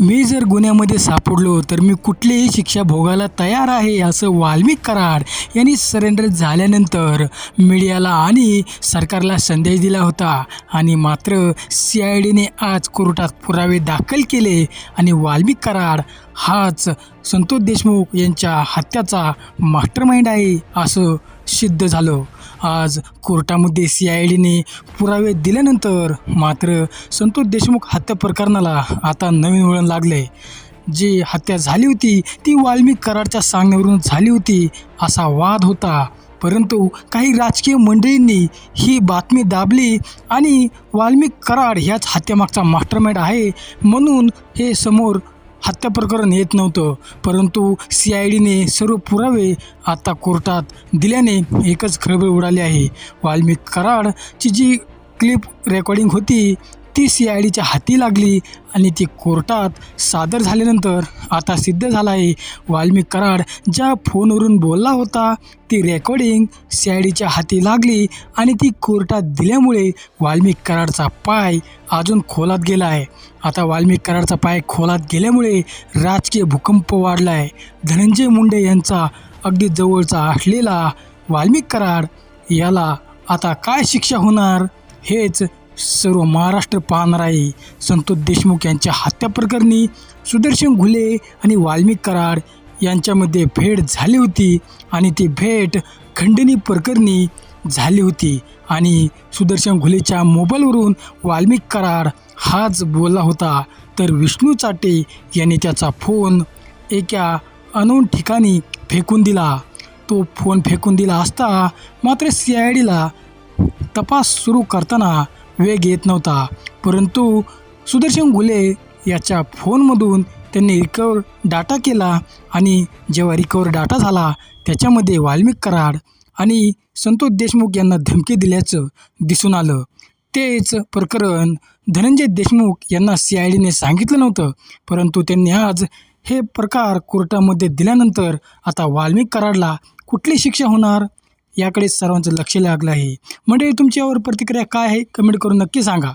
मी जर गुन्ह्यामध्ये सापडलो तर मी कुठलीही शिक्षा भोगायला तयार आहे असं वाल्मिक कराड यांनी सरेंडर झाल्यानंतर मीडियाला आणि सरकारला संदेश दिला होता. आणि मात्र सी आय डीने आज कोर्टात पुरावे दाखल केले आणि वाल्मिक कराड हाच संतोष देशमुख यांच्या हत्याचा मास्टरमाइंड आहे असं सिद्ध झालं. आज कोर्टामध्ये सी आय डीने पुरावे दिल्यानंतर मात्र संतोष देशमुख हत्या प्रकरणाला आता नवीन वळण लागले जी हत्या झाली होती ती वाल्मिक कराडच्या सांगण्यावरून झाली होती असा वाद होता. परंतु काही राजकीय मंडळींनी ही बातमी दाबली आणि वाल्मिक कराड ह्याच हत्यामागचा मास्टरमाइंड आहे म्हणून हे समोर हत्या प्रकरण येत नव्हतं. परंतु सी आय डीने सर्व पुरावे आता कोर्टात दिल्याने एकच खळबळ उडाली आहे. वाल्मिक कराडची जी क्लिप रेकॉर्डिंग होती ती सी आय डीच्या हाती लागली आणि ती कोर्टात सादर झाल्यानंतर आता सिद्ध झाला आहे वाल्मिक कराड ज्या फोनवरून बोलला होता ती रेकॉर्डिंग सी आय डीच्या हाती लागली आणि ती कोर्टात दिल्यामुळे वाल्मिक कराडचा पाय अजून खोलात गेला आहे आता वाल्मिक कराडचा पाय खोलात गेल्यामुळे राजकीय भूकंप वाढला आहे धनंजय मुंडे यांचा अगदी जवळचा असलेला वाल्मिक कराड याला आता काय शिक्षा होणार हेच सर्व महाराष्ट्र पाहणार आहे. संतोष देशमुख यांच्या हत्याप्रकरणी सुदर्शन घुले आणि वाल्मिक कराड यांच्यामध्ये भेट झाली होती आणि ती भेट खंडणी प्रकरणी झाली होती. आणि सुदर्शन घुलेच्या मोबाईलवरून वाल्मिक कराड हाच बोलला होता. तर विष्णू चाटे यांनी त्याचा फोन एका अनोन ठिकाणी फेकून दिला. तो फोन फेकून दिला असता मात्र सी आय डीला तपास सुरू करताना वेग येत नव्हता. परंतु सुदर्शन घुले याच्या फोनमधून त्यांनी रिकवर डाटा केला आणि जेव्हा रिकवर डाटा झाला त्याच्यामध्ये वाल्मिक कराड आणि संतोष देशमुख यांना धमकी दिल्याचं दिसून आलं. तेच प्रकरण धनंजय देशमुख यांना सी आय डीने सांगितलं नव्हतं परंतु त्यांनी आज हे प्रकार कोर्टामध्ये दिल्यानंतर आता वाल्मिक कराडला कुठली शिक्षा होणार? याकडे सर्वांचं लक्ष लागलं आहे. म्हणजे तुमच्यावर प्रतिक्रिया काय आहे? कमेंट करून नक्की सांगा.